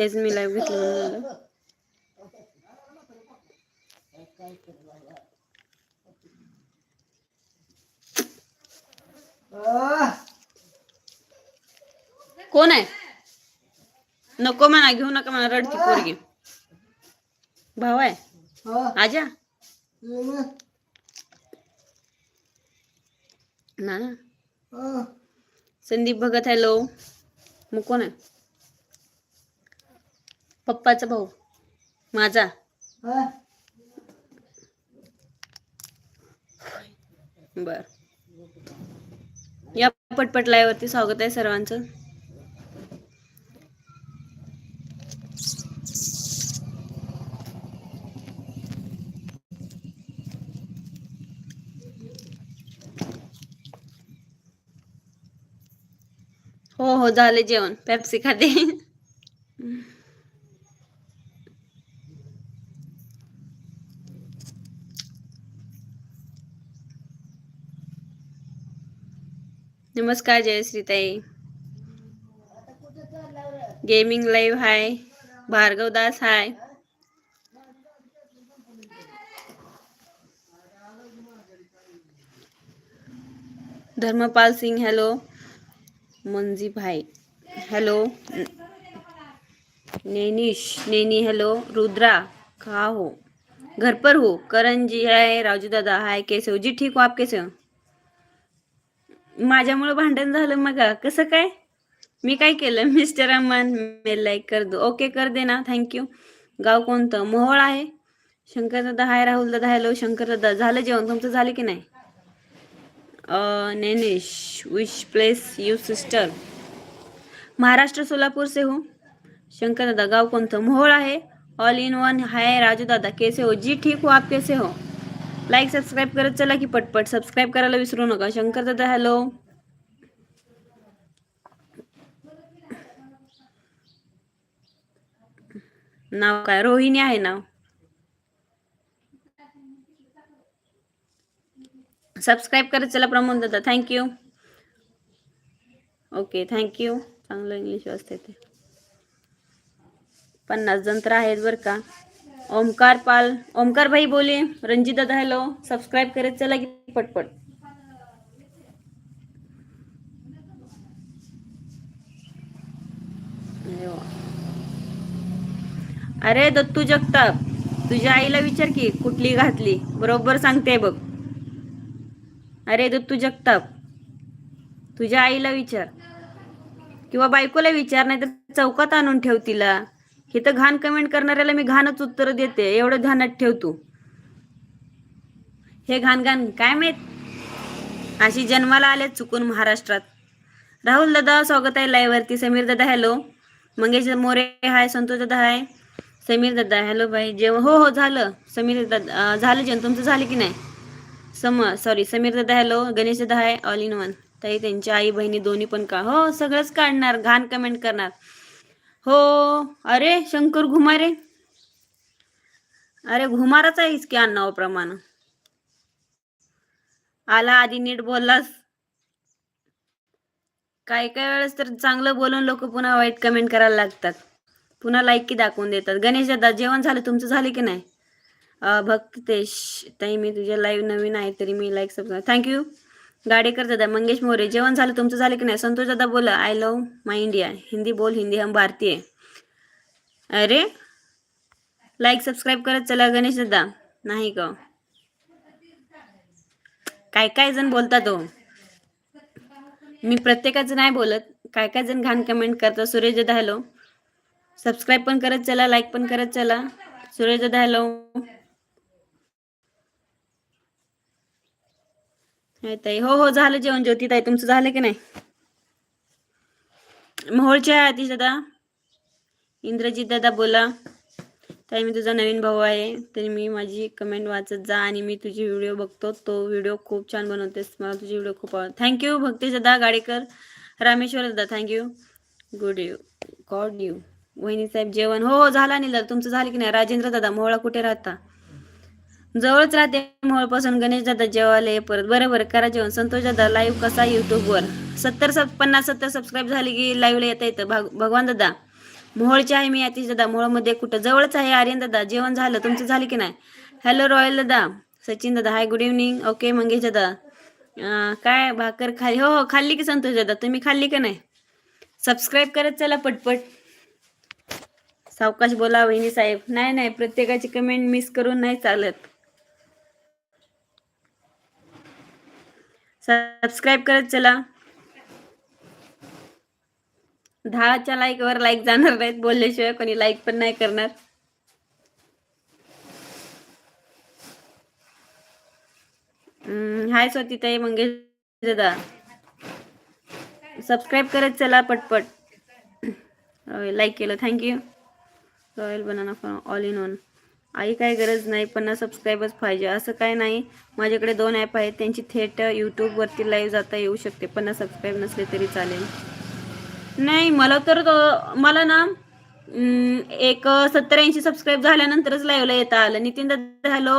तेच मी लाईव्ह घेतलं म्हणून कोण आहे? नको म्हणा घेऊ नका म्हणा रडती पोरगी. भाऊ आहे? आजा? ना संदीप भगत हॅलो मग कोण आहे? पप्पाचा भाऊ. माझा. बर. या पटपट लाईव्ह स्वागत आहे सर्वांचं. हो हो झाले जेवण. पेप्सी खाते. नमस्कार, जय जयश्रीताई gaming live hi Bhargav Das hi Dharmpal Singh hello Manji भाई हॅलो नैनिश, नैनी हेलो रुद्रा, कहा हो? घर पर हो? करण जी है राजू दादा हाय कैसे हो? जी, ठीक हो? आप कैसे हो? माझ्यामुळे भांडण झालं मग. कसं काय? मी काय केलं? मिस्टर अमन मेल लाईक कर दो. ओके कर दे ना थँक्यू गाव कोणतं? मोहोळ आहे. शंकर दादा हाय राहुल दादा हॅलो शंकर दादा झालं जेवण? तुमचं झालं की नाही? अ, Nainish place you sister Maharashtra Solapur से हो शंकर दादा गाव कोणतं? मोहोळ आहे. All in one hi Raju दादा. कैसे हो जी ठीक हो आप कैसे हो? लाईक सबस्क्राईब करत चला की पटपट. सबस्क्राईब करायला विसरू नका. शंकर दादा हॅलो नाव काय? रोहिणी आहे नाव. सबस्क्राईब करत चला प्रमोद दादा. Thank you okay thank you चांगलं इंग्लिश वाचते ते पन्नास जण तर आहेत बरं का. ओमकार पाल. ओमकार भाई बोले रंजित दादा हॅलो सबस्क्राईब करत चला की पटपट. अरे अरे दत्तू जगताप तुझ्या आईला विचार की कुठली घातली? बरोबर सांगते बघ. अरे दत्तू जगताप तुझ्या आईला विचार. किंवा बायकोला विचार नाही तर चौकात आणून ठेव तिला. हे तर घाण कमेंट करणाऱ्याला मी घाणच उत्तर देते. एवढं ध्यानात ठेव तू. हे घाण घाण काय माहीत? अशी जन्माला आले चुकून महाराष्ट्रात. राहुल दादा स्वागत आहे लाईव्ह वरती. समीर दादा हॅलो मंगेश मोरे हाय संतोष दादा हाय समीर दादा हॅलो बाई जेवण हो हो झालं. समीर दादा झालं जेवण. तुमचं झालं की नाही? सम सॉरी समीर दादा हॅलो गणेश दादा हाय ऑल इन वन ताई त्यांच्या आई बहिणी दोन्ही पण का? हो सगळंच काढणार. घाण कमेंट करणार. हो अरे शंकर घुमारे. अरे घुमारच आहेस की प्रमाण. आला आधी नीट बोललास. काय काय वेळेस तर चांगलं बोलून लोक पुन्हा वाईट कमेंट करायला लागतात. पुन्हा लाईक की दाखवून देतात. गणेश दादा जेवण झालं? तुमचं झालं की नाही? भक्तेश ताई मी तुझ्या लाईव्ह नवीन आहे तरी मी like subscribe thank you Gadekar दादा मंगेश मोरे जेवण झालं तुमचं झालं की नाही? संतोष दादा बोला I love my India Hindi बोल हिंदी हम भारतीय. अरे लाईक सबस्क्राईब करत चला गणेश दादा. नाही का? काय काय जण बोलतात हो मी प्रत्येकाचं नाही बोलत. काय काय जण घाण कमेंट करतात. सुरेश दादा हॅलो सबस्क्राईब पण करत चला लाईक पण करत चला. सुरेश दादा हॅलो ताई. हो हो झालं जेवण ज्योती ताई तुमचं झालं की नाही? मोहोळचे आहे आतिश दादा. इंद्रजित दादा बोला. ताई मी तुझा नवीन भाऊ आहे. तरी मी माझी कमेंट वाचत जा आणि मी तुझी व्हिडिओ बघतो. तो व्हिडिओ खूप छान बनवतेस. मला तुझी व्हिडिओ खूप आवड थँक्यू भक्तेश दादा गाडेकर. रामेश्वर दादा thank you good you God you वहिनी साहेब जेवण. हो हो झालं नाही तुमचं झालं की नाही? राजेंद्र दादा मोहळा कुठे राहता? जवळच राहते मोहळपासून गणेश दादा जेवायला ये परत. बरं बरं करा जेवण. संतोष दादा लाईव्ह कसा युट्यूबवर सत्तर सब पन्नास सत्तर सबस्क्राईब झाली की लाईव्हला येता येतं. भाग भगवान दादा मोहळचे आहे मी अतिश दादा. मोहोळमध्ये कुठं? जवळच आहे आर्यन दादा. जेवण झालं. तुमचं झालं की नाही? हॅलो रॉयल दादा. सचिन दादा hi good evening okay Mangesh दादा. काय भाकर खाली? हो हो खाल्ली की संतोष दादा. तुम्ही खाल्ली का नाही? सबस्क्राईब करत चला पटपट. सावकाश बोला वहिनी साहेब. नाही नाही प्रत्येकाची कमेंट मिस करून नाही चालत. सबस्क्राईब करत चला. दहाच्या लाईक वर लाईक जाणार नाहीत बोलल्याशिवाय कोणी लाईक पण नाही करणार. हाय स्वतीताई मंगेश दादा सबस्क्राईब करत चला पटपट. लाईक केलं. Thank you royal banana for all in one आई काय गरज नाही पन्नास सबस्क्रायबर्स पाहिजे असं काय नाही. माझ्याकडे दोन ॲप आहेत त्यांची थेट यूट्यूबवरती लाईव्ह जाता येऊ शकते. पन्नास सबस्क्राईब नसले तरी चालेल. नाही मला तर मला ना एक सत्तर ऐंशी सबस्क्राईब झाल्यानंतरच लाईव्हला येता आलं. नितीन दादा हॅलो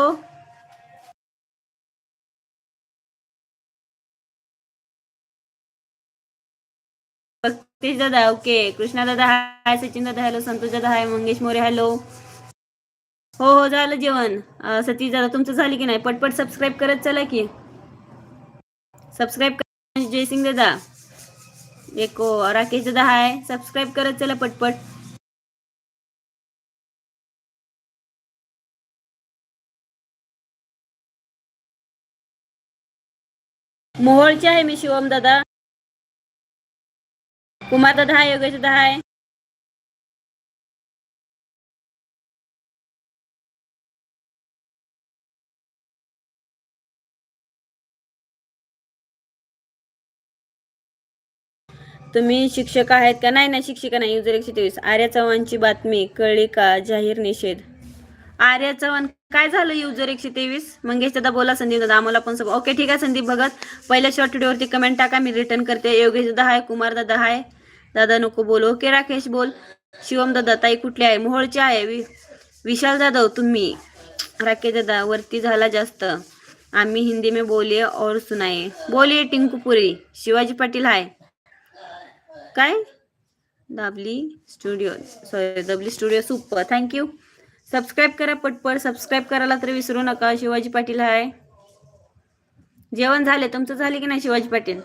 दादा ओके कृष्णा दादा हाय सचिन दादा हॅलो संतोष दादा हाय मंगेश मोरे हॅलो हो हो झालं जेवण. अं, सतीश दादा तुमचं झालं की नाही? पटपट सबस्क्राईब करत चला की. सबस्क्राईब कर जयसिंग दादा. एको राकेश दादा हाय सबस्क्राईब करत चला पटपट. मोहोळचे आहे मी शिवम दादा. कुमार दादा हाय योगेश दादा हाय तुम्ही शिक्षक आहेत का? नाही नाही शिक्षिका नाही. युजर एकशे तेवीस. आर्या चव्हाणची बातमी कळली का? जाहीर निषेध. आर्या चव्हाण काय झालं युजर एकशे तेवीस? मंगेश दादा बोला संदीप दादा आम्हाला पण सब ओके ठीक आहे संदीप भगत. पहिल्या शॉर्ट व्हिडिओवरती कमेंट टाका मी रिटर्न करते. योगेश दादा हाय कुमार दादा हाय. दादा नको बोल. ओके राकेश बोल. शिवम दादा ताई कुठली आहे? मोहोळची आहे. वि विशाल जाधव तुम्ही. राकेश दादा वरती झाला जास्त. आम्ही हिंदी में बोलिए और सुनाए बोलिए टिंकू पुरी शिवाजी पाटील हाय. काय? दाबली स्टुडिओ सॉरी दाबली studio super. Thank you subscribe करा पटपट. सबस्क्राईब करायला तर विसरू नका. शिवाजी पाटील हाय. जेवण झाले तुमचं झाले की नाही शिवाजी पाटील?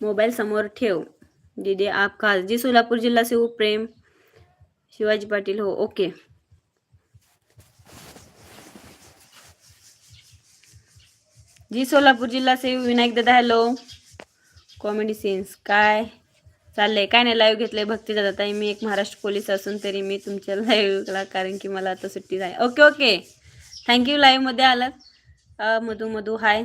मोबाईल समोर ठेव. दीदी आप खास जी सोलापूर जिल्हा शिव हो, प्रेम. शिवाजी पाटील हो ओके. जी सोलापूर जिल्हा से विनायक दादा हॅलो कॉमेडी सीन्स काय? चाललंय काय नाही लाईव्ह घेतलंय भक्ती दादा ताई. मी एक महाराष्ट्र पोलीस असून तरी मी तुमच्या लाईव्हला कारण की मला आता सुट्टी आहे ओके ओके थँक्यू लाईव्हमध्ये आलात. मधू मधू हाय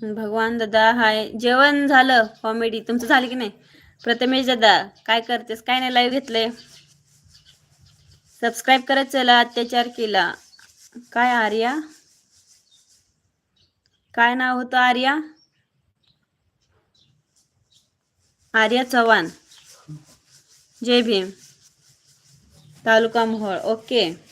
भगवान दादा हाय जेवण झालं कॉमेडी तुमचं झालं की नाही? प्रथमेश दादा काय करतेस? काय नाही लाईव्ह घेतलंय. सबस्क्राईब करत चला अत्याचार केला. काय आर्या? काय नाव होतं आर्या? आर्या चव्हाण. जय भीम. तालुका मोहोळ. ओके.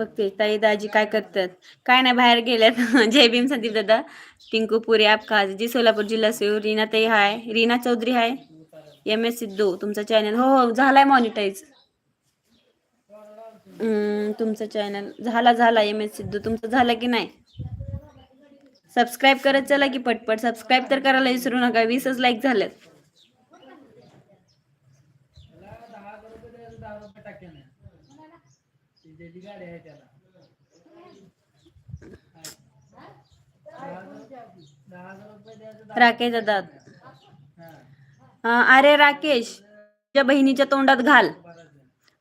बघते. ताई दाजी काय करतात? काय नाही बाहेर गेल्यात. जय भीम संदीप दादा. टिंकू पुरे आपकाज जी सोलापूर जिल्हा सेव रीना ताई hi. Reena Chaudhari hi. M S Sidhu तुमचा चॅनल. हो हो झालाय मॉनिटाईज तुमचं चॅनल. झाला झाला एम एस सिद्धू. तुमचं झालं की नाही? सबस्क्राईब करत चला की पटपट. सबस्क्राईब तर करायला विसरू नका. वीसच लाईक झालेत राकेश दादा. अं, अरे राकेश तुझ्या बहिणीच्या तोंडात घाल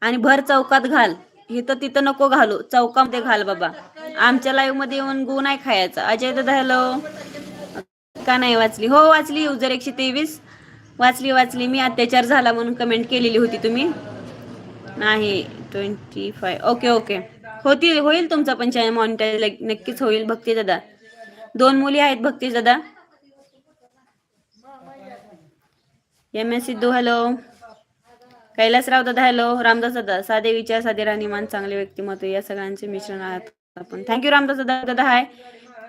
आणि भर चौकात घाल. इथं तिथं नको घालू. चौकामध्ये घाल बाबा. आमच्या लाईव्हमध्ये येऊन गु नाही खायचा. अजय दादा हॅलो का नाही वाचली? हो वाचली. युजर एकशे तेवीस. वाचली वाचली. मी अत्याचार झाला म्हणून कमेंट केलेली होती तुम्ही. नाही. ट्वेंटी फाय ओके ओके होतील होईल तुमचा पण चॅनल मॉनिटाईज नक्कीच होईल. भक्ती दादा. दोन मुली आहेत भक्ती दादा. M S Sidhu hello Kailasrao दादा हॅलो रामदास दादा साधे विचार साधे राहणीमान चांगले व्यक्तिमत्व या सगळ्यांचे मिश्रण आहात आपण. थँक्यू रामदास दादा. दादा hi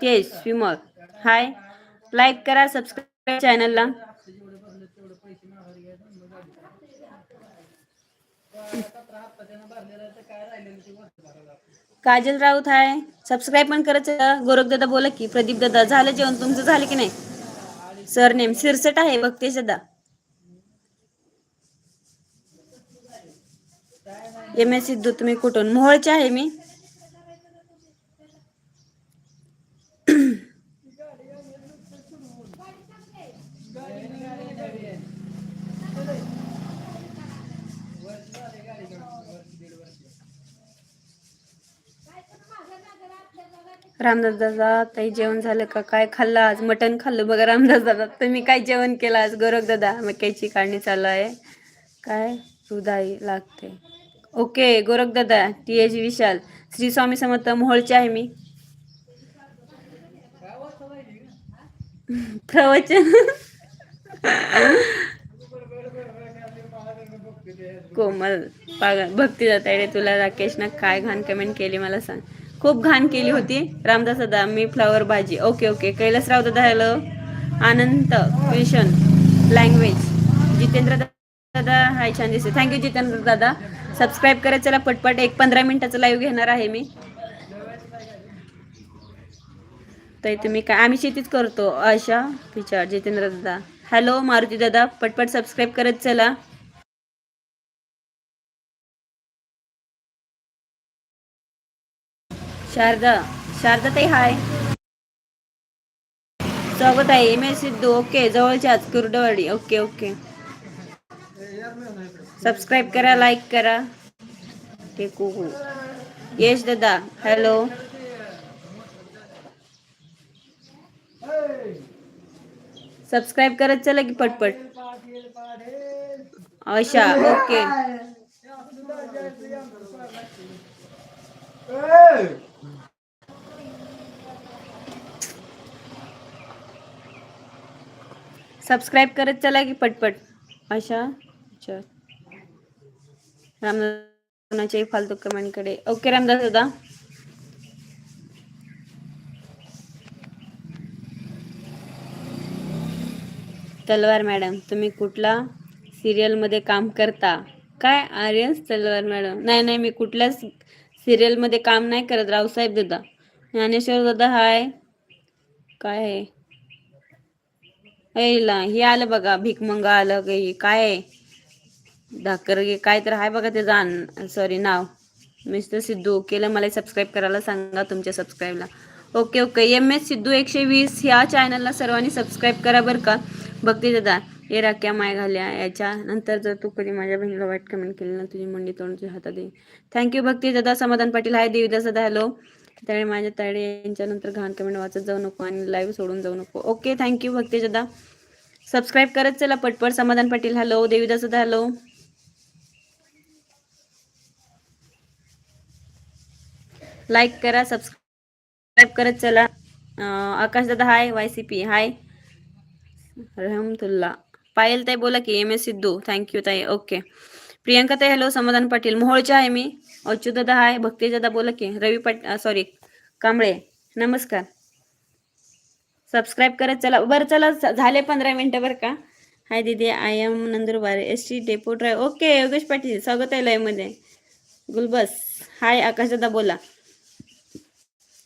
Tej Vimal hi like करा सबस्क्राईब चॅनलला काजल राऊत हाय. सबस्क्राईब पण करत गोरख दादा बोला की प्रदीप दादा झालं जेवण तुमचं झालं की नाही? सर नेम सिरसट आहे भक्तेश दादा एम एस सिद्धू तुम्ही कुठून? मोहोळचे आहे मी. रामदास दादा ताई जेवण झालं का? काय खाल्लं आज? मटण खाल्लं बघा रामदास दादा. तुम्ही काय जेवण केलं आज? गोरख दादा मक्याची काढणी चालू आहे. काय? हृदय लागते. ओके गोरख दादा टी एच विशाल. श्री स्वामी समर्थ मोहोळचे आहे मी. प्रवचन. कोमल पागल. भक्ती जाता तुला राकेशनं. काय घाण कमेंट केली मला सांग. खूप घाण केली होती. रामदास दादा मी फ्लावर भाजी. ओके ओके कैलासराव दादा hello Anand question language Jitendra दादा हाय छान दिसते थँक्यू जितेंद्र दादा. सबस्क्राईब करत चला पटपट. एक पंधरा मिनिटाचं लाईव्ह घेणार आहे मी. तर तुम्ही काय आम्ही शेतीच करतो. आशा विचार जितेंद्र दादा. हॅलो मारुती दादा. पटपट सबस्क्राईब करत चला. शारदा। शारदा ताई हाय. स्वागत आहे एम एस सिद्धू, ओके, जवळच्याच, कुर्डवाडी. Okay okay. सबस्क्राईब करा लाईक करा. टेकू यश दादा हॅलो सबस्क्राईब करत चला की पटपट. आशा ओके. सबस्क्राईब करत चला की पटपट. अशा चल फालतू कमेंटकडे ओके रामदास दादा तलवार मॅडम तुम्ही कुठला सिरियलमध्ये काम करता? काय आर्यन्स तलवार मॅडम? नाही नाही मी कुठल्याच सिरियलमध्ये काम नाही करत रावसाहेब दादा. ज्ञानेश्वर दादा हाय. काय आहे? ऐला हे आलं बघा भिकमंग आलं काही काय आहे? धाकर काय तर आहे बघा ते जाण सॉरी नाव. मिस्टर सिद्धू केलं मला सबस्क्राईब करायला सांगा तुमच्या सबस्क्राईबला okay okay M S Sidhu एकशे वीस ह्या चॅनलला सर्वांनी सबस्क्राईब करा बरं का? बघते दादा ये राख्या माय घाल्या याच्या नंतर जर तू कधी माझ्या बहिणीला वाईट कमेंट केली ना तुझी मुंडी तोंड तुझ्या हातात येईल. थँक्यू भक्ती दादा समाधान पाटील हाय देवीदास दादा हॅलो त्यामुळे माझ्या ताडे यांच्यानंतर घाण कमेंट वाचत जाऊ नको आणि लाईव्ह सोडून जाऊ नको. ओके थँक्यू भक्ती दादा सबस्क्राईब करत चला पटपट. समाधान पाटील हॅलो देवीदास दादा हॅलो लाईक करा सबस्क्राईब करत चला. आकाश दादा hi Y C P hi Rahmatullah. Payal ताई बोला की M S Sidhu. Thank you ताई. ओके प्रियंका ताई हॅलो समाधान पाटील. मोहोळचे आहे मी. अच्युत दादा हाय. भक्ती दादा बोला की. रवी पाट सॉरी कांबळे. नमस्कार. सबस्क्राईब करत चला. बरं चला झाले पंधरा मिनटं बरं का? हाय दीदी. I am Nandurbar. S T depot drive okay Yogesh Patil स्वागत आहे लयमध्ये गुलबस. हाय आकाश दादा बोला.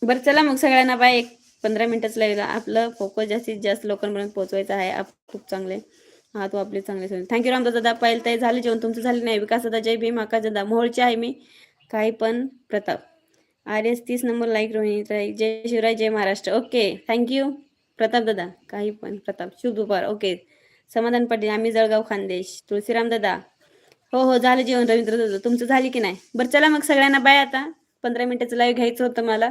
बरं चला मग सगळ्यांना बाय. एक पंधरा मिनटंच लागेल आपलं फोकस जास्तीत जास्त लोकांपर्यंत पोहोचवायचं आहे. आप खूप चांगले. हा तो आपले चांगले सोय थँक्यू रामदास दादा पाहिलं ताई झाले जेवण तुमचं झालं नाही. विकास दादा जय भीम आकाश दादा मोहोळचे आहे मी. काही पण प्रताप. आर एस तीस नंबर लाईक रोहिणी ताई जय शिवराय जय Maharashtra. Okay thank you Pratap दादा काही पण प्रताप. शुभ दुपार. ओके समाधान पाटील आम्ही जळगाव खानदेश. तुळशीराम दादा. हो हो झालं जेवण रवींद्र दादा. तुमचं झाली की नाही? बरं चला मग सगळ्यांना बाय आता. पंधरा मिनिटाचं लाईव्ह घ्यायचं होतं मला.